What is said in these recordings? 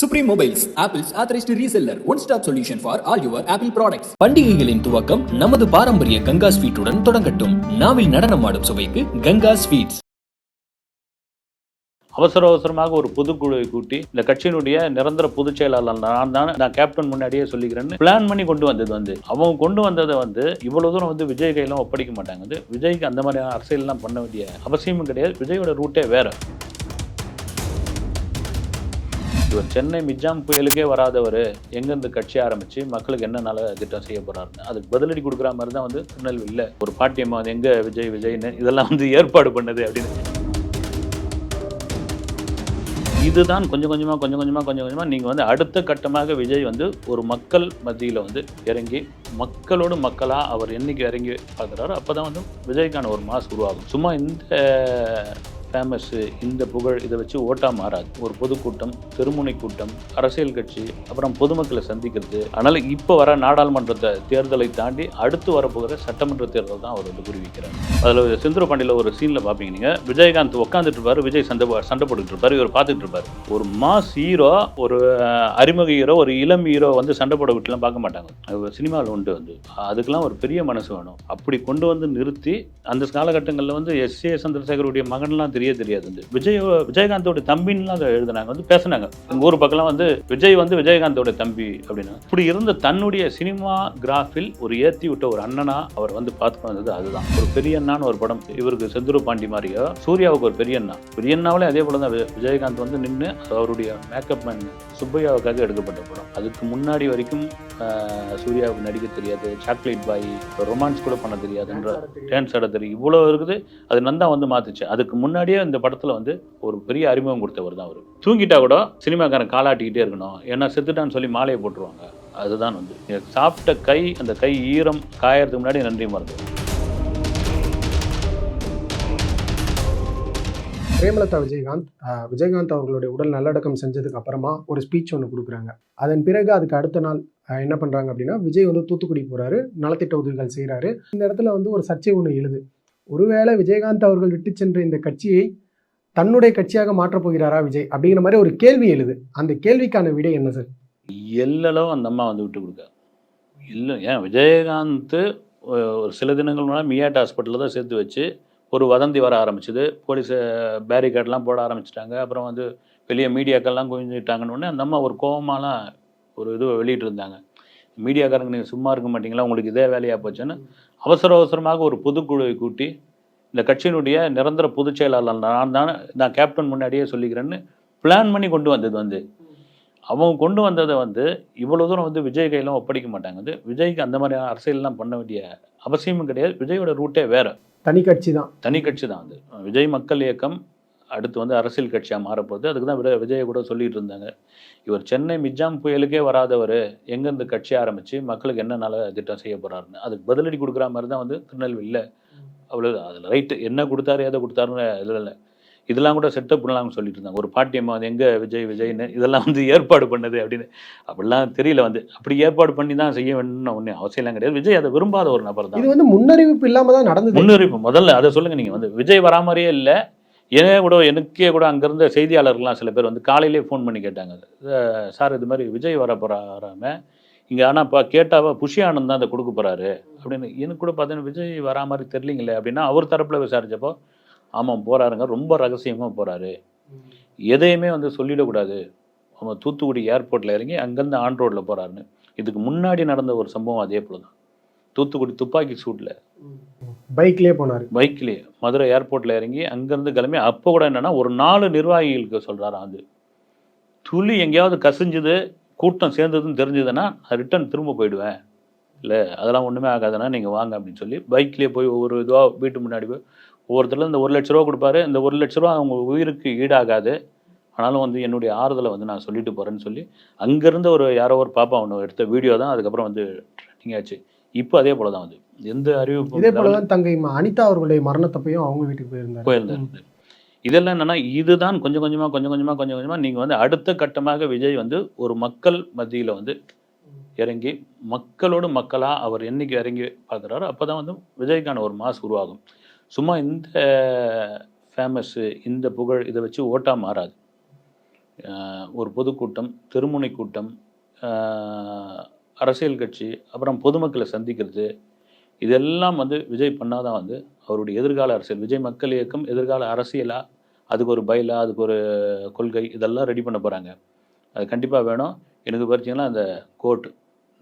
Supreme Mobiles Apple's authorized reseller one stop solution for all your Apple products பண்டிகைகளின் துவக்கம் நமது பாரம்பரிய கங்கா ஸ்வீட்டுடன் தொடங்கட்டும். நாவில் நடனமாடும் சுவைக்கு கங்கா ஸ்வீட்ஸ். அவசர அவசரமாக ஒரு பொதுக்குழுவை கூட்டி இந்த கட்சியினுடைய நிரந்தர பொதுச் செயலாளர் நான் தான் நான் கேப்டன் முன்னாடியே சொல்லிக்கிறேன்னு பிளான் பண்ணி கொண்டு வந்தது வந்து. அவங்க கொண்டு வந்ததை வந்து இவ்வளவு தூரம் வந்து விஜய் கையெல்லாம் ஒப்படைக்க மாட்டாங்க விஜய்க்கு அந்த மாதிரியான அரசியல்லாம் பண்ண வேண்டிய அவசியமும் கிடையாது. விஜயோட ரூட்டே வேற. இவர் சென்னை மிஜாம் புயலுக்கே வராதவர். எங்கேருந்து கட்சி ஆரம்பித்து மக்களுக்கு என்ன நல்ல திட்டம் செய்ய போகிறாருன்னு அதுக்கு பதிலடி கொடுக்குற மாதிரி தான் வந்து திருநெல்வேலியில் ஒரு பாட்டியம்மா அது எங்கே விஜய் விஜய்னு இதெல்லாம் வந்து ஏற்பாடு பண்ணது அப்படின்னு. இதுதான் கொஞ்சம் கொஞ்சமாக கொஞ்சம் கொஞ்சமாக கொஞ்சம் கொஞ்சமாக நீங்கள் வந்து அடுத்த கட்டமாக விஜய் வந்து ஒரு மக்கள் மத்தியில் வந்து இறங்கி மக்களோடு மக்களாக அவர் என்றைக்கு இறங்கி பார்க்குறாரோ அப்போ தான் வந்து விஜய்க்கான ஒரு மாஸ் உருவாகும். சும்மா இந்த ஃபேமஸ்ஸு இந்த புகழ் இதை வச்சு ஓட்டா மாறாது. ஒரு பொதுக்கூட்டம் தெருமுனை கூட்டம் அரசியல் கட்சி அப்புறம் பொதுமக்களை சந்திக்கிறது. அதனால் இப்போ வர நாடாளுமன்றத்தை தேர்தலை தாண்டி அடுத்து வரப்போகிற சட்டமன்ற தேர்தல் தான் அவர் வந்து குறிவிக்கிறார். அதில் செந்தூர பாண்டியில் ஒரு சீனில் பார்ப்பீங்க நீங்கள் விஜயகாந்த் உட்காந்துட்டு இருப்பார் விஜய் சண்டை சண்டை போட்டுட்டு இருப்பார் இவர் பார்த்துட்டு இருப்பார். ஒரு மாஸ் ஹீரோ ஒரு அறிமுக ஹீரோ ஒரு இளம் ஹீரோ வந்து சண்டை போட விட்டுலாம் பார்க்க மாட்டாங்க. சினிமாவில் உண்டு வந்து. அதுக்கெல்லாம் ஒரு பெரிய மனசு வேணும். அப்படி கொண்டு வந்து நிறுத்தி அந்த காலகட்டங்களில் வந்து எஸ் ஏ சந்திரசேகருடைய மகன்லாம் தெரிய தெரியாது. வந்து விஜய் விஜயகாந்தோட தம்பின்லாம் அதை எழுதுனாங்க. வந்து பேசுனாங்க. எங்கள் ஊர் பக்கம்லாம் வந்து விஜய் வந்து விஜயகாந்தோட தம்பி அப்படின்னா இப்படி இருந்த தன்னுடைய சினிமா கிராஃபில் ஒரு ஏற்றி விட்ட ஒரு அண்ணனா அவர் வந்து பார்த்து வந்தது அதுதான். ஒரு பெரிய அண்ணான்னு ஒரு படம். இவருக்கு செந்தூர பாண்டி மாதிரியோ? சூர்யாவுக்கு ஒரு பெரிய அண்ணா. பெரிய அண்ணாவிலே அதே போல தான் விஜயகாந்த் வந்து நின்று அவருடைய மேக்கப் மேன் சுப்பையாவுக்காக எடுக்கப்பட்ட படம். அதுக்கு முன்னாடி வரைக்கும் சூர்யாவுக்கு நடிக்க தெரியாது. சாக்லேட் பாய் ரொமான்ஸ் கூட பண்ண தெரியாதுன்ற டான்ஸ் ஆட தெரியும் இவ்வளோ இருக்குது. அது நந்தா வந்து மாத்துச்சு. அதுக்கு முன்னாடியே இந்த படத்தில் வந்து ஒரு பெரிய அறிமுகம் கொடுத்தவர் தான் அவர். தூங்கிட்டா கூட சினிமாக்காரன் காலாட்டிக்கிட்டே இருக்கணும். ஏன்னா செத்துட்டான்னு சொல்லி மாலையை போட்டுருவாங்க. அதுதான் வந்து. சாப்பிட்ட கை அந்த கை ஈரம் காயறதுக்கு முன்னாடி நன்றி மறந்து. பிரேமலதா விஜயகாந்த் விஜயகாந்த் அவர்களுடைய உடல் நல்லடக்கம் செஞ்சதுக்கு அப்புறமா ஒரு ஸ்பீச் ஒன்று கொடுக்குறாங்க. அதன் பிறகு அதுக்கு அடுத்த நாள் என்ன பண்ணுறாங்க அப்படின்னா விஜய் வந்து தூத்துக்குடி போகிறாரு நலத்திட்ட உதவிகள் செய்கிறாரு இந்த இடத்துல வந்து ஒரு சர்ச்சை ஒன்று எழுது. ஒருவேளை விஜயகாந்த் அவர்கள் விட்டு சென்ற இந்த கட்சியை தன்னுடைய கட்சியாக மாற்றப் போகிறாரா விஜய் அப்படிங்கிற மாதிரி ஒரு கேள்வி எழுது. அந்த கேள்விக்கான விடை என்ன சார்? எல்லளவு அந்த அம்மா வந்து விட்டு கொடுக்க இல்லை ஏன்? விஜயகாந்த் ஒரு சில தினங்கள் முன்னாடி மியாட் ஹாஸ்பிட்டலில் தான் சேர்த்து வச்சு ஒரு வதந்தி வர ஆரம்பிச்சுது. போலீஸ் பேரிகேட்லாம் போட ஆரம்பிச்சிட்டாங்க. அப்புறம் வந்து வெளியே மீடியாக்கள்லாம் குவிஞ்சிட்டாங்கன்னு உடனே அந்த அம்மா ஒரு கோபமாலாம் ஒரு இது வெளியிட்டு இருந்தாங்க மீடியாக்காரங்க நீங்கள் சும்மா இருக்க மாட்டீங்களா? உங்களுக்கு இதே வேலையாக போச்சுன்னு அவசர அவசரமாக ஒரு பொதுக்குழுவை கூட்டி இந்த கட்சியினுடைய நிரந்தர பொதுச் செயலாளர் நான் தான் நான் கேப்டன் முன்னாடியே சொல்லிக்கிறேன்னு பிளான் பண்ணி கொண்டு வந்தது வந்து. அவங்க கொண்டு வந்ததை வந்து இவ்வளோ தூரம் வந்து விஜய் கையெல்லாம் ஒப்படைக்க மாட்டாங்க. வந்து விஜய்க்கு அந்த மாதிரியான அரசியல்லாம் பண்ண வேண்டிய அவசியமும் கிடையாது. விஜயோட ரூட்டே வேற. தனி கட்சி தான். தனி கட்சி தான் வந்து விஜய் மக்கள் இயக்கம் அடுத்து வந்து அரசியல் கட்சியாக மாறப்போகுது. அதுக்கு தான் விட விஜயை கூட சொல்லிட்டு இருந்தாங்க. இவர் சென்னை மிஜாம் புயலுக்கே வராதவர். எங்கேருந்து கட்சி ஆரம்பித்து மக்களுக்கு என்ன நல்ல திட்டம் செய்ய போகிறாருன்னு அதுக்கு பதிலடி கொடுக்குற மாதிரி தான் வந்து திருநெல்வேலியில் அவ்வளோ அதில் ரைட்டு. என்ன கொடுத்தாரு எதை கொடுத்தாருன்னு இதில் இல்லை. இதெல்லாம் கூட செட்டப் பண்ணலாம்னு சொல்லிட்டு இருந்தாங்க. ஒரு பாட்டியம்மா வந்து எங்கே விஜய் விஜய்னு? இதெல்லாம் வந்து ஏற்பாடு பண்ணது அப்படின்னு. அப்படிலாம் தெரியல வந்து. அப்படி ஏற்பாடு பண்ணி தான் செய்ய வேணும்னு ஒன்றும் அவசியம்லாம் கிடையாது. விஜய் அதை விரும்பாத ஒரு நபர் தான். இது வந்து முன்னறிவிப்பு இல்லாம தான் நடந்தது. முன்னறிவிப்பு முதல்ல அதை சொல்லுங்க நீங்க வந்து. விஜய் வரா மாதிரியே இல்லை. ஏனே கூட எனக்கே கூட அங்கேருந்த செய்தியாளர்கள்லாம் சில பேர் வந்து காலையிலே ஃபோன் பண்ணி கேட்டாங்க. சார் இது மாதிரி விஜய் வர போறாராம. இங்கே ஆனால் இப்போ கேட்டாவா புஷி ஆனந்த் தான் அதை கொடுக்க போகிறாரு அப்படின்னு எனக்கு கூட பார்த்தீங்கன்னா விஜய் வரா மாதிரி தெரியலீங்களே. அப்படின்னா அவர் தரப்பில் விசாரித்தப்போ ஆமாம் போகிறாருங்க ரொம்ப ரகசியமாக போகிறாரு எதையுமே வந்து சொல்லிடக்கூடாது. அவங்க தூத்துக்குடி ஏர்போர்ட்டில் இறங்கி அங்கேருந்து ஆன் ரோட்டில் போகிறாருன்னு இதுக்கு முன்னாடி நடந்த ஒரு சம்பவம் அதே போல தான் தூத்துக்குடி துப்பாக்கி சூட்டில் பைக்லயே போனாரு. பைக்லேயே மதுரை ஏர்போர்ட்டில் இறங்கி அங்கேருந்து கிளம்பி அப்போ கூட என்னன்னா ஒரு நாலு நிர்வாகிகளுக்கு சொல்கிறாராம் அது துளி எங்கேயாவது கசிஞ்சுது கூட்டம் சேர்ந்ததுன்னு தெரிஞ்சதுன்னா நான் ரிட்டர்ன் திரும்ப போயிடுவேன். இல்லை அதெல்லாம் ஒன்றுமே ஆகாதுன்னா நீங்கள் வாங்க அப்படின்னு சொல்லி பைக்லேயே போய் ஒவ்வொரு இதுவாக வீட்டு முன்னாடி போய் ஒவ்வொருத்தரில் இந்த ஒரு லட்ச ரூபா கொடுப்பாரு இந்த ஒரு லட்ச ரூபா அவங்க உயிருக்கு ஈடாகாது. ஆனாலும் வந்து என்னுடைய ஆறுதலை வந்து நான் சொல்லிட்டு போகிறேன்னு சொல்லி அங்கேருந்து ஒரு யாரோ ஒரு பாப்பா ஒன்று எடுத்த வீடியோ தான் அதுக்கப்புறம் வந்து ட்ரெண்டிங் ஆச்சு. இப்போ அதே போல தான் வந்து. எந்த அறிவிப்பும் இதே இல்லாம- போலதான் தங்கை அனிதா அவர்களுடைய மரணத்தப்பையும் அவங்க வீட்டுக்கு போயிருந்தாரு. போயிருந்தார். இதெல்லாம் என்னன்னா இதுதான் கொஞ்சம் கொஞ்சமா கொஞ்சம் கொஞ்சமா கொஞ்சம் கொஞ்சமா நீங்க வந்து அடுத்த கட்டமாக விஜய் வந்து ஒரு மக்கள் மத்தியில வந்து இறங்கி மக்களோடு மக்களா அவர் என்னைக்கு இறங்கி பார்க்குறாரோ அப்பதான் வந்து விஜய்க்கான ஒரு மாஸ் உருவாகும். சும்மா இந்த ஃபேமஸ்ஸு இந்த புகழ் இதை வச்சு ஓட்டா மாறாது. ஒரு பொதுக்கூட்டம் தெருமுனை கூட்டம் அரசியல் கட்சி அப்புறம் பொதுமக்களை சந்திக்கிறது இதெல்லாம் வந்து விஜய் பண்ணாதான் வந்து அவருடைய எதிர்கால அரசியல். விஜய் மக்கள் இயக்கம் எதிர்கால அரசியலாக அதுக்கு ஒரு பயிலா? அதுக்கு ஒரு கொள்கை? இதெல்லாம் ரெடி பண்ண போகிறாங்க அது கண்டிப்பாக வேணும். எனக்கு பார்த்தீங்கன்னா அந்த கோட்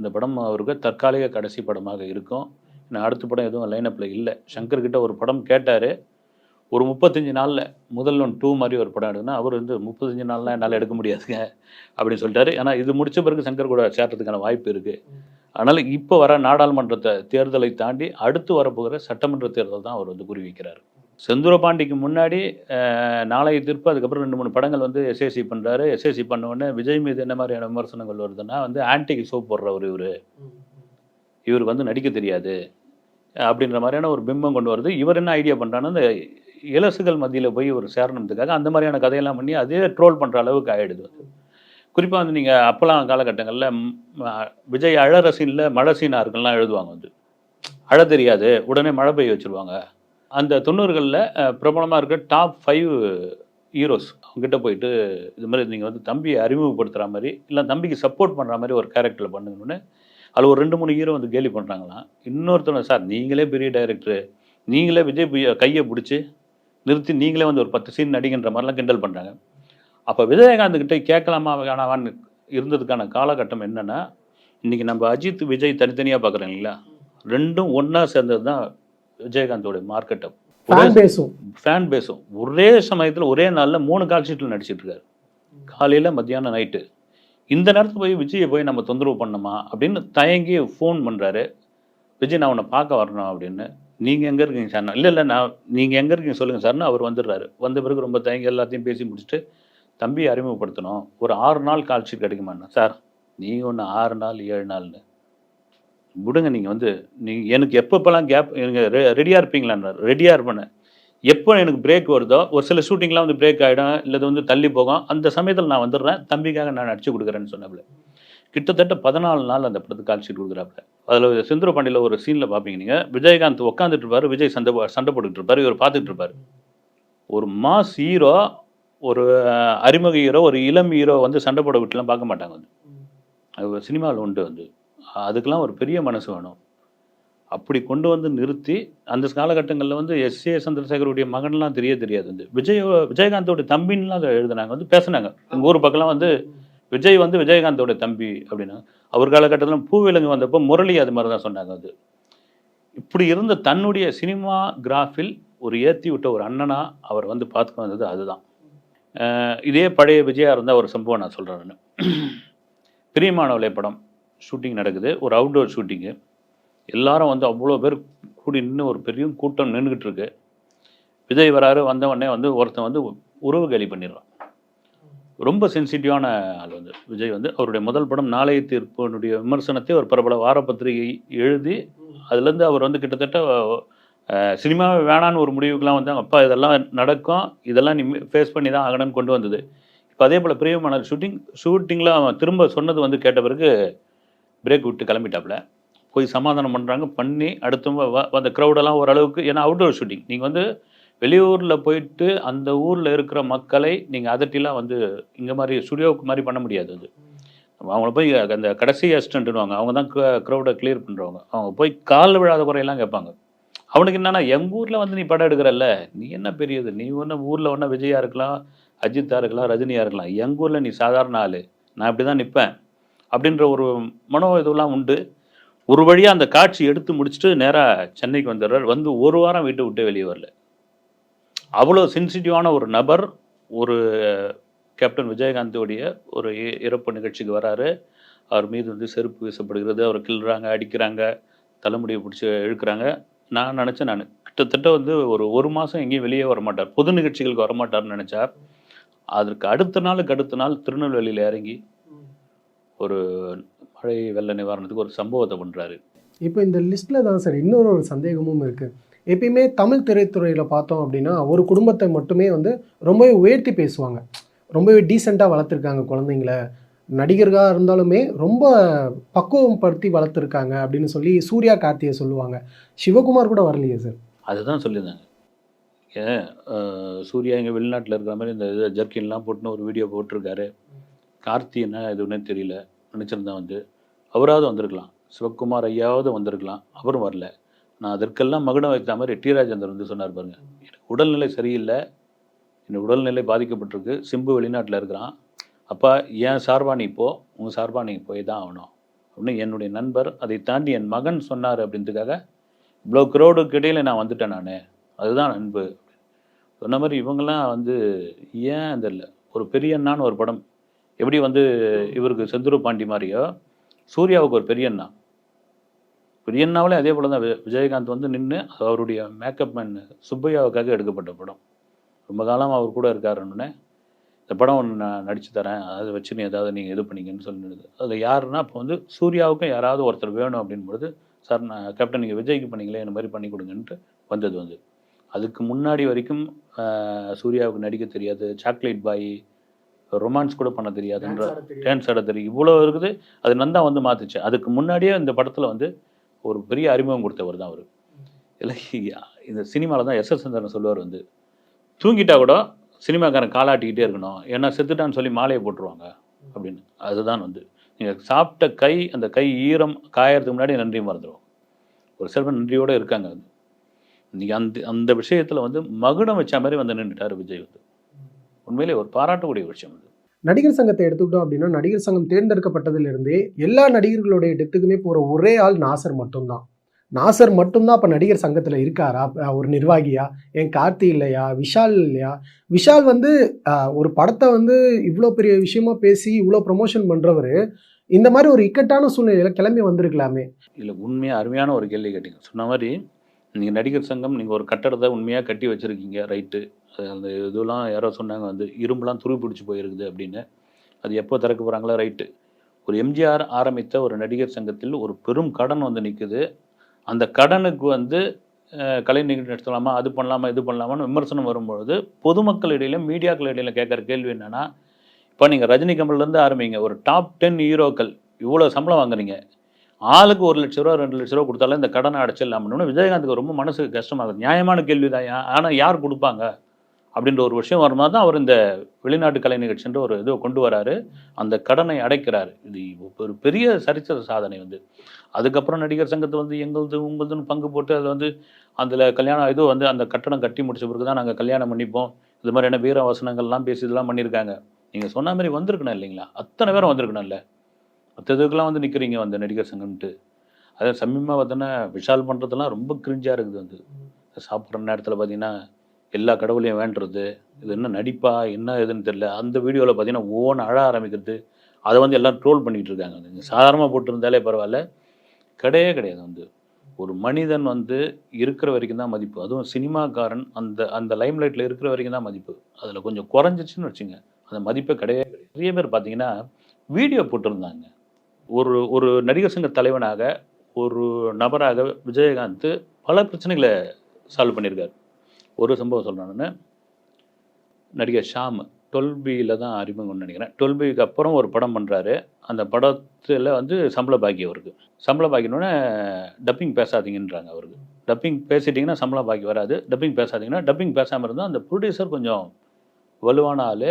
இந்த படம் அவருக்கு தற்காலிக கடைசி படமாக இருக்கும். ஏன்னா அடுத்த படம் எதுவும் லைனப்பில் இல்லை. சங்கர்கிட்ட ஒரு படம் கேட்டார். ஒரு முப்பத்தஞ்சு நாளில் முதல் ஒன் டூ மாதிரி ஒரு படம் எடுக்குன்னா அவர் வந்து முப்பத்தஞ்சு நாள்லாம் என்னால் எடுக்க முடியாதுங்க அப்படின்னு சொல்லிட்டாரு. ஏன்னா இது முடிச்ச பிறகு சங்கர் கூட சேர்றதுக்கான வாய்ப்பு இருக்குது அதனால் இப்போ வர நாடாளுமன்றத்தை தேர்தலை தாண்டி அடுத்து வரப்போகிற சட்டமன்ற தேர்தல் தான் அவர் வந்து குறி வைக்கிறார். செந்தூரபாண்டிக்கு முன்னாடி நாளைய தீர்ப்பு அதுக்கப்புறம் ரெண்டு மூணு படங்கள் வந்து எஸ்ஏசி பண்ணுறாரு எஸ்ஏசி பண்ண உடனே விஜய் மீது என்ன மாதிரியான விமர்சனங்கள் வருதுன்னா வந்து ஆன்டிக்கு சோப் போடுறவர் இவர். இவருக்கு வந்து நடிக்க தெரியாது. அப்படின்ற மாதிரியான ஒரு பிம்பம் கொண்டு வருது. இவர் என்ன ஐடியா பண்ணுறான்னு இந்த இலசுகள் மத்தியில் போய் ஒரு சேரணுன்றதுக்காக அந்த மாதிரியான கதையெல்லாம் பண்ணி அதே ட்ரோல் பண்ணுற அளவுக்கு ஆகிடுது குறிப்பாக வந்து நீங்கள் அப்போல்லாம் காலகட்டங்களில் விஜய் அழற சீனில் மழை சீனா இருக்குலாம் எழுதுவாங்க வந்து. அழ தெரியாது. உடனே மழை பெய்ய வச்சுருவாங்க. அந்த தொண்ணூறுகளில் பிரபலமாக இருக்க டாப் ஃபைவ் ஹீரோஸ் அவங்ககிட்ட போயிட்டு இது மாதிரி நீங்கள் வந்து தம்பியை அறிமுகப்படுத்துகிற மாதிரி இல்லை தம்பிக்கு சப்போர்ட் பண்ணுற மாதிரி ஒரு கேரக்டரில் பண்ணுங்கன்னு அதில் ஒரு ரெண்டு மூணு ஹீரோ வந்து கேலி பண்ணுறாங்களாம் இன்னொருத்தவங்க சார் நீங்களே பெரிய டைரக்டரு நீங்களே விஜய் கையை பிடிச்சி நிறுத்தி நீங்களே வந்து ஒரு பத்து சீன் நடிக்கின்ற மாதிரிலாம் கிண்டல் பண்ணுறாங்க அப்போ விஜயகாந்த் கிட்ட கேட்கலாமா வேணாமான்னு இருந்ததுக்கான காலகட்டம் என்னன்னா இன்னைக்கு நம்ம அஜித் விஜய் தனித்தனியாக பார்க்குறோம் இல்லைங்களா? ரெண்டும் ஒன்றா சேர்ந்தது தான் விஜயகாந்தோட மார்க்கெட்டை ஃபேன் பேஸும் ஃபேன் பேஸும் ஒரே சமயத்தில் ஒரே நாளில் மூணு கால் ஷீட்டில் நடிச்சிட்டு இருக்காரு. காலையில் மத்தியானம் நைட்டு இந்த நேரத்தில் போய் விஜயை போய் நம்ம தொந்தரவு பண்ணணுமா அப்படின்னு தயங்கி ஃபோன் பண்ணுறாரு விஜய் நான் உன்னை பார்க்க வரணும் அப்படின்னு. நீங்கள் எங்கே இருக்கீங்க சார்? இல்லை இல்லை நான் நீங்கள் எங்கே இருக்கீங்க சொல்லுங்கள் சார்னு அவர் வந்துடுறாரு. வந்த பிறகு ரொம்ப தயங்கி எல்லாத்தையும் பேசி முடிச்சுட்டு தம்பியை அறிமுகப்படுத்தணும். ஒரு ஆறு நாள் கால் ஷீட் கிடைக்குமாண்ணா சார் நீங்கள் ஒன்று ஆறு நாள் ஏழு நாள்னு. விடுங்க நீங்கள் வந்து நீங்கள் எனக்கு எப்பப்பெல்லாம் கேப் நீங்கள் ரெடியாக இருப்பீங்களாண்ணா ரெடியாக இருப்பேன்னு. எப்போ எனக்கு பிரேக் வருதோ ஒரு சில ஷூட்டிங்லாம் வந்து பிரேக் ஆகிடும் இல்லை வந்து தள்ளி போகும். அந்த சமயத்தில் நான் வந்துடுறேன். தம்பிக்காக நான் அடிச்சு கொடுக்குறேன்னு சொன்னாப்புல கிட்டத்தட்ட பதினாலு நாள் அந்த படத்துக்கு கால் ஷீட் கொடுக்குறாப்புல. அதில் செந்தூர பாண்டியில் ஒரு சீனில் பார்ப்பீங்க நீங்கள் விஜயகாந்த் உட்காந்துட்டு இருப்பார் விஜய் சண்டை சண்டை போட்டுக்கிட்டு இருப்பார் இவர் பார்த்துட்டு இருப்பார் ஒரு மாஸ் ஹீரோ ஒரு அறிமுக ஹீரோ ஒரு இளம் ஹீரோ வந்து சண்டை போட விட்டுலாம் பார்க்க மாட்டாங்க வந்து. அது சினிமாவில் உண்டு வந்து. அதுக்கெல்லாம் ஒரு பெரிய மனசு வேணும். அப்படி கொண்டு வந்து நிறுத்தி அந்த காலகட்டங்களில் வந்து எஸ். ஏ. சந்திரசேகருடைய மகன்லாம் தெரிய தெரியாது வந்து. விஜய் விஜயகாந்தோட தம்பின்லாம் அதை எழுதுனாங்க வந்து பேசுனாங்க. எங்கள் ஊர் பக்கம்லாம் வந்து விஜய் வந்து விஜயகாந்தோட தம்பி அப்படின்னா அவர் காலகட்டத்தில் பூவிலங்கு வந்தப்போ முரளி அது மாதிரி தான் சொன்னாங்க அது. இப்படி இருந்த தன்னுடைய சினிமா கிராஃபில் ஒரு ஏற்றி விட்ட ஒரு அண்ணனா அவர் வந்து பார்த்துக்க வந்தது அதுதான். இதே பழைய விஜயா இருந்தால் ஒரு சம்பவம் நான் சொல்கிறேன் நான். பிரியமானவளை படம் ஷூட்டிங் நடக்குது ஒரு அவுட்டோர் ஷூட்டிங்கு எல்லாரும் வந்து அவ்வளோ பேர் கூடி நின்று ஒரு பெரிய கூட்டம் நின்றுக்கிட்டு இருக்கு. விஜய் வராரு வந்தவொடனே வந்து ஒருத்தன் வந்து உறவு கேலி பண்ணிடுறான். ரொம்ப சென்சிட்டிவான ஆள் வந்து விஜய் வந்து. அவருடைய முதல் படம் நாளைய தீர்ப்பினுடைய விமர்சனத்தை ஒரு பிரபல வாரப்பத்திரிகை எழுதி அதுலேருந்து அவர் வந்து கிட்டத்தட்ட சினிமா வேணான்னு ஒரு முடிவுக்கெலாம் வந்து அப்பா இதெல்லாம் நடக்கும். இதெல்லாம் நீ ஃபேஸ் பண்ணி தான் ஆகணும்னு கொண்டு வந்தது. இப்போ அதே போல் பிரியமான ஷூட்டிங் ஷூட்டிங்கில் அவன் திரும்ப சொன்னது வந்து கேட்ட பிறகு பிரேக் விட்டு கிளம்பிட்டாப்புல. போய் சமாதானம் பண்ணுறாங்க பண்ணி அடுத்த வ- அந்த க்ரௌடெல்லாம் ஓரளவுக்கு ஏன்னா அவுட்டோர் ஷூட்டிங் நீங்கள் வந்து வெளியூரில் போயிட்டு அந்த ஊரில் இருக்கிற மக்களை நீங்கள் அதட்டிலாம் வந்து இங்கே மாதிரி ஸ்டுடியோவுக்கு மாதிரி பண்ண முடியாது அது. அவங்கள போய் அந்த கடைசி அசிஸ்டன்ட்னுவாங்க அவங்க தான் க்ரௌடை கிளியர் பண்ணுறவங்க அவங்க போய் கால் விழாத குறையெல்லாம் கேட்பாங்க. அவனுக்கு என்னன்னா எங்கள் ஊரில் வந்து நீ படம் எடுக்கிறல்ல? நீ என்ன பெரியது? நீ ஒன்று ஊரில் ஒன்றா விஜயா இருக்கலாம் அஜித்தா இருக்கலாம் ரஜினியாக இருக்கலாம். எங்கள் ஊரில் நீ சாதாரண ஆள். நான் இப்படி தான் நிற்பேன் அப்படின்ற ஒரு மனோ இதுவெல்லாம் உண்டு. ஒரு வழியாக அந்த காட்சி எடுத்து முடிச்சுட்டு நேராக சென்னைக்கு வந்துடுறார். வந்து ஒரு வாரம் வீட்டை விட்டு வெளியே வரல. அவ்வளோ சென்சிட்டிவான ஒரு நபர் ஒரு கேப்டன் விஜயகாந்தோடைய ஒரு இறப்பு நிகழ்ச்சிக்கு வராரு. அவர் மீது வந்து செருப்பு வீசப்படுகிறது அவரை கிள்றாங்க அடிக்கிறாங்க தலைமுடியை பிடிச்சி இழுக்கிறாங்க. நான் நினச்சேன் நான். கிட்டத்தட்ட வந்து ஒரு ஒரு மாதம் எங்கேயும் வெளியே வர மாட்டார் பொது நிகழ்ச்சிகளுக்கு வர நினச்சார். அதற்கு அடுத்த நாளுக்கு அடுத்த நாள் திருநெல்வேலியில் இறங்கி ஒரு மழை வெள்ள நிவாரணத்துக்கு ஒரு சம்பவத்தை பண்ணுறாரு இப்போ இந்த லிஸ்ட்டில் தான் சார் இன்னொரு ஒரு சந்தேகமும் இருக்குது எப்பயுமே தமிழ் திரைத்துறையில் பார்த்தோம் அப்படின்னா ஒரு குடும்பத்தை மட்டுமே வந்து ரொம்பவே உயர்த்தி பேசுவாங்க. ரொம்பவே டீசெண்டாக வளர்த்துருக்காங்க குழந்தைங்கள. நடிகர்களாக இருந்தாலுமே ரொம்ப பக்குவப்படுத்தி வளர்த்துருக்காங்க அப்படின்னு சொல்லி சூர்யா கார்த்தியை சொல்லுவாங்க. சிவகுமார் கூட வரலையே சார் அதுதான் சொல்லியிருந்தாங்க. ஏன்? சூர்யா இங்கே வெளிநாட்டில் இருக்கிற மாதிரி இந்த இது ஜர்க்கின்லாம் போட்டுன்னு ஒரு வீடியோ போட்டிருக்காரு. கார்த்தி என்ன எதுவுன்னே தெரியல. நினச்சிருந்தா வந்து அவராவது வந்திருக்கலாம். சிவகுமார் ஐயாவது வந்திருக்கலாம். அவரும் வரல. நான் அதற்கெல்லாம் மகுடம் வைத்த மாதிரி டி ராஜேந்தர் வந்து சொன்னார் பாருங்க எனக்கு உடல்நிலை சரியில்லை என் உடல்நிலை பாதிக்கப்பட்டிருக்கு சிம்பு வெளிநாட்டில் இருக்கிறான். அப்பா என் சார்பாணி போ உங்கள் சார்பா போய் தான் ஆகணும். அப்படின்னு என்னுடைய நண்பர் அதை தாண்டி என் மகன் சொன்னார் அப்படின்றதுக்காக இவ்வளோ க்ரௌடுக்கு இடையில நான் வந்துட்டேன் நான். அதுதான் அன்பு. சொன்ன மாதிரி இவங்கெல்லாம் வந்து ஏன் அந்த இல்லை ஒரு பெரியண்ணான்னு ஒரு படம். எப்படி வந்து இவருக்கு செந்தூர் பாண்டி மாதிரியோ சூர்யாவுக்கு ஒரு பெரியண்ணா பெரியண்ணாவிலே அதே போல தான் விஜயகாந்த் வந்து நின்று அவருடைய மேக்கப் மேன் சுப்பையாவுக்காக எடுக்கப்பட்ட படம். ரொம்ப காலம் அவர் கூட இருக்காருன்னு இந்த படம் ஒன்று நான் நடிச்சு தரேன். அதை வச்சு நீ ஏதாவது நீங்கள் இது பண்ணிங்கன்னு சொல்லிடுது. அதில் யாருன்னா இப்போ வந்து சூர்யாவுக்கும் யாராவது ஒருத்தர் வேணும் அப்படின்பொழுது சார் நான் கேப்டன் நீங்கள் விஜய்க்கு பண்ணீங்களே இந்த மாதிரி பண்ணி கொடுங்கன்ட்டு வந்தது வந்து. அதுக்கு முன்னாடி வரைக்கும் சூர்யாவுக்கு நடிக்க தெரியாது. சாக்லேட் பாய் ரொமான்ஸ் கூட பண்ண தெரியாதுன்ற டான்ஸ் ஆட தெரியும் இவ்வளோ இருக்குது. அது நந்தா வந்து மாத்துச்சு. அதுக்கு முன்னாடியே இந்த படத்தில் வந்து ஒரு பெரிய அறிமுகம் கொடுத்தவர் தான் அவர். இல்லை இந்த சினிமாவில் தான் எஸ் எஸ் சந்திரன் சொல்லுவார் வந்து தூங்கிட்டா கூட சினிமாக்காரன் காலாட்டிக்கிட்டே இருக்கணும். ஏன்னா செத்துட்டான்னு சொல்லி மாலையை போட்டுருவாங்க. அப்படின்னு. அதுதான் வந்து நீங்கள் சாப்பிட்ட கை அந்த கை ஈரம் காயறதுக்கு முன்னாடி நன்றி மறந்துடும் ஒரு சிறப்பு நன்றியோடு இருக்காங்க வந்து. இன்னைக்கு அந்த அந்த விஷயத்தில் வந்து மகுடம் வச்ச மாதிரி வந்து நின்றுட்டார் விஜய் வந்து. உண்மையிலே ஒரு பாராட்டக்கூடிய விஷயம் அது. நடிகர் சங்கத்தை எடுத்துக்கிட்டோம் அப்படின்னா நடிகர் சங்கம் தேர்ந்தெடுக்கப்பட்டதுலேருந்தே எல்லா நடிகர்களுடைய டெத்துக்குமே போகிற ஒரே ஆள் நாசர் மட்டும்தான். நாசர் மட்டும்தான் அப்போ நடிகர் சங்கத்தில் இருக்காரா? ஒரு நிர்வாகியா? என் கார்த்தி இல்லையா? விஷால் இல்லையா? விஷால் வந்து ஒரு படத்தை வந்து இவ்வளோ பெரிய விஷயமா பேசி இவ்வளோ ப்ரொமோஷன் பண்ணுறவர் இந்த மாதிரி ஒரு இக்கட்டான சூழ்நிலையில் கிளம்பி வந்திருக்கலாமே. இல்லை உண்மையாக அருமையான ஒரு கேள்வி கேட்டீங்க. சொன்ன மாதிரி நீங்கள் நடிகர் சங்கம் நீங்கள் ஒரு கட்டடத்தை உண்மையாக கட்டி வச்சுருக்கீங்க ரைட்டு அந்த இதெல்லாம் யாரோ சொன்னாங்க வந்து இரும்புலாம் துரு பிடிச்சி போயிருக்குது அப்படின்னு. அது எப்போ திறக்க போகிறாங்களோ ரைட்டு. ஒரு எம்ஜிஆர் ஆரம்பித்த ஒரு நடிகர் சங்கத்தில் ஒரு பெரும் கடன் வந்து நிற்குது அந்த கடனுக்கு வந்து கலை நிகழ்ச்சி நடத்தலாமா அது பண்ணலாமா இது பண்ணலாமான்னு விமர்சனம் வரும்பொழுது பொதுமக்கள் மீடியாக்களிடையில மீடியாக்கள் கேட்குற கேள்வி என்னென்னா இப்போ நீங்கள் ரஜினி கமல்லேருந்து ஆரம்பிங்க ஒரு டாப் டென் ஹீரோக்கள் இவ்வளோ சம்பளம் வாங்குறீங்க. ஆளுக்கு ஒரு லட்ச ரூபா ரெண்டு லட்ச ரூபா கொடுத்தாலும் இந்த கடனை அடைச்சிடலாம்னு விஜயகாந்துக்கு ரொம்ப மனசுக்கு கஷ்டமாகுது. நியாயமான கேள்வி தான் ஆனால் யார் கொடுப்பாங்க? அப்படின்ற ஒரு விஷயம் வரும்போது தான் அவர் இந்த வெளிநாட்டு கலை நிகழ்ச்சின்ற ஒரு இதை கொண்டு வராரு. அந்த கடனை அடைக்கிறாரு. இது ஒரு பெரிய சரித்திர சாதனை வந்து. அதுக்கப்புறம் நடிகர் சங்கத்தை வந்து எங்களுது உங்களுதுன்னு பங்கு போட்டு அதில் வந்து அதில் கல்யாணம் இது வந்து அந்த கட்டணம் கட்டி முடிச்ச பிறகு தான் நாங்கள் கல்யாணம் பண்ணிப்போம். இது மாதிரியான வீர வசனங்கள்லாம் பேசி இதெல்லாம் பண்ணியிருக்காங்க. நீங்கள் சொன்ன மாதிரி வந்திருக்கணும் இல்லைங்களா? அத்தனை பேரும் வந்திருக்கணும்ல மற்ற இதுக்கெல்லாம் வந்து நிற்கிறீங்க அந்த நடிகர் சங்கம்ட்டு அதே சமீபமாக பார்த்தோன்னா விஷால் பண்ணுறதெல்லாம் ரொம்ப கிரிஞ்சாக இருக்குது வந்து. சாப்பிட்ற நேரத்தில் பார்த்தீங்கன்னா எல்லா கடவுளையும் வேண்டுறது இது என்ன நடிப்பா என்ன இதுன்னு தெரியல. அந்த வீடியோவில் பார்த்தீங்கன்னா ஓன் அழ ஆரம்பிக்கிறது அதை வந்து எல்லாம் ட்ரோல் பண்ணிகிட்டு இருக்காங்க. நீங்கள் சாதாரணமாக போட்டிருந்தாலே பரவாயில்ல. கிடையவே கிடையாது வந்து. ஒரு மனிதன் வந்து இருக்கிற வரைக்கும் தான் மதிப்பு. அதுவும் சினிமாக்காரன் அந்த அந்த லைம்லைட்டில் இருக்கிற வரைக்கும் தான் மதிப்பு. அதில் கொஞ்சம் குறைஞ்சிச்சுன்னு வச்சுங்க. அந்த மதிப்பே கிடையவே கிடையாது. நிறைய பேர் பார்த்தீங்கன்னா வீடியோ போட்டிருந்தாங்க. ஒரு ஒரு நடிகர் சங்க தலைவனாக ஒரு நபராக விஜயகாந்த் பல பிரச்சனைகளை சால்வ் பண்ணியிருக்காரு. ஒரு சம்பவம் சொல்கிறேன்னு நடிகர் ஷாம் டுவெல் பியில் தான் அறிமுகம்னு நினைக்கிறேன். டுவெல் பிக்கு அப்புறம் ஒரு படம் பண்ணுறாரு அந்த படத்தில் வந்து சம்பள பாக்கியம் அவருக்கு. சம்பள பாக்கியனோடனே டப்பிங் பேசாதீங்கன்றாங்க அவருக்கு. டப்பிங் பேசிட்டிங்கன்னா சம்பள பாக்கி வராது. டப்பிங் பேசாதீங்கன்னா டப்பிங் பேசாமல் இருந்தால் அந்த ப்ரொடியூசர் கொஞ்சம் வலுவான ஆள்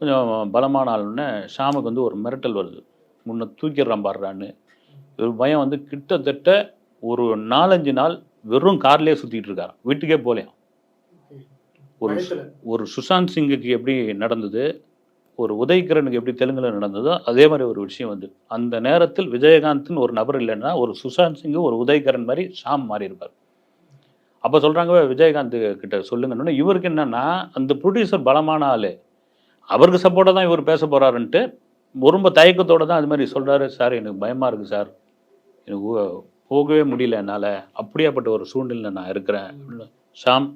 கொஞ்சம் பலமான ஆளுன்னு ஷாமுக்கு வந்து ஒரு மிரட்டல் வருது. முன்ன தூக்கிடுறான் பாடுறான்னு ஒரு பயம் வந்து கிட்டத்தட்ட ஒரு நாலஞ்சு நாள் வெறும் கார்லேயே சுற்றிட்டு இருக்காரான் வீட்டுக்கே போகலையாம். ஒரு ஒரு சுஷாந்த் சிங்குக்கு எப்படி நடந்தது? ஒரு உதயகிரனுக்கு எப்படி தெலுங்குல நடந்ததோ அதே மாதிரி ஒரு விஷயம் வந்து. அந்த நேரத்தில் விஜயகாந்த்னு ஒரு நபர் இல்லைன்னா ஒரு சுஷாந்த் சிங்கு ஒரு உதயகிரன் மாதிரி ஷாம் மாறி இருப்பார். அப்போ சொல்கிறாங்க விஜயகாந்த் கிட்ட சொல்லுங்கன்னு. இவருக்கு என்னன்னா அந்த ப்ரொடியூசர் பலமான ஆள். அவருக்கு சப்போர்ட்டாக தான் இவர் பேச போகிறாருன்ட்டு ரொம்ப தயக்கத்தோட தான் அது மாதிரி சொல்கிறாரு சார் எனக்கு பயமாக இருக்குது சார். எனக்கு போகவே முடியல என்னால். அப்படியாப்பட்ட ஒரு சூழ்நிலை நான் இருக்கிறேன். ஷாம்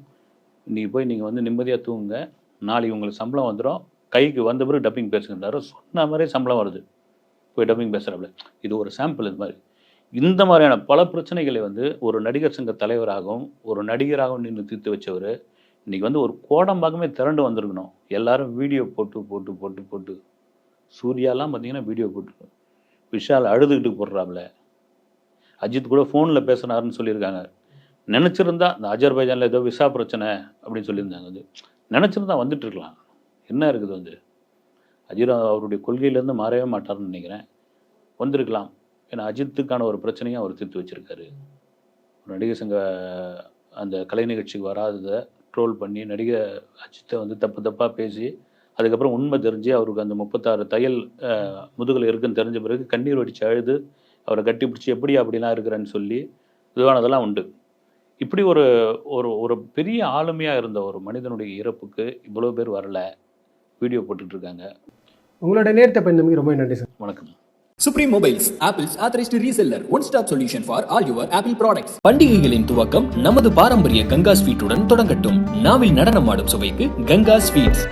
நீ போய் நீங்கள் வந்து நிம்மதியாக தூங்குங்க. நாளைக்கு உங்களுக்கு சம்பளம் வந்துடும் கைக்கு வந்த பிறகு டப்பிங் பேசுகின்றாரு சொன்ன மாதிரி சம்பளம் வருது. போய் டப்பிங் பேசுகிறாப்புல இது ஒரு சாம்பிள் இது மாதிரி. இந்த மாதிரியான பல பிரச்சனைகளை வந்து ஒரு நடிகர் சங்க தலைவராகவும் ஒரு நடிகராகவும் நின்று தீர்த்து வச்சவர். இன்றைக்கி வந்து ஒரு கோடம்பாகமே திரண்டு வந்திருக்கணும். எல்லாரும் வீடியோ போட்டு போட்டு போட்டு போட்டு. சூர்யாலாம் பார்த்தீங்கன்னா வீடியோ போட்டு. விஷால் அழுதுகிட்டு போடுறாப்புல அஜித் கூட ஃபோனில் பேசுனாருன்னு சொல்லியிருக்காங்க. நினச்சிருந்தா இந்த அஜர்பைஜானில் ஏதோ விசா பிரச்சனை அப்படின்னு சொல்லியிருந்தாங்க வந்து நினச்சிருந்தா வந்துட்டு இருக்கலாம். என்ன இருக்குது வந்து? அஜித் அவருடைய கொள்கையிலேருந்து மாறவே மாட்டார்னு நினைக்கிறேன். வந்திருக்கலாம். ஏன்னா அஜித்துக்கான ஒரு பிரச்சனையும் அவர் தீர்த்து வச்சிருக்காரு. நடிகை நடிகர் சங்க அந்த கலை நிகழ்ச்சிக்கு வராததை ட்ரோல் பண்ணி நடிகர் அஜித்தை வந்து தப்பு தப்பாக பேசி அதுக்கப்புறம் உண்மை தெரிஞ்சு அவருக்கு அந்த முப்பத்தாறு தையல் முதுகில் இருக்குன்னு தெரிஞ்ச பிறகு கண்ணீர் வடித்து அழுது அவரை கட்டி பிடிச்சி எப்படி அப்படிலாம் இருக்கிறேன்னு சொல்லி இதுவானதெல்லாம் உண்டு. இப்படி ஒரு ஒரு ஒரு பெரிய ஆளுமையாக இருந்த ஒரு மனிதனுடைய இறப்புக்கு இவ்வளோ பேர் வரல. வீடியோ போட்டுட்டு இருக்காங்க உங்களோட நேரத்தை பயந்தமைக்கு ரொம்ப நன்றி சார். வணக்கம். Supreme Mobiles Apple's authorized reseller one stop solution for all your Apple products பண்டிகைகளின் துவக்கம் நமது பாரம்பரிய கங்கா ஸ்வீட்டுடன் தொடங்கட்டும். நாவில் நடனமாடும் சுவைக்கு கங்கா ஸ்வீட்ஸ்.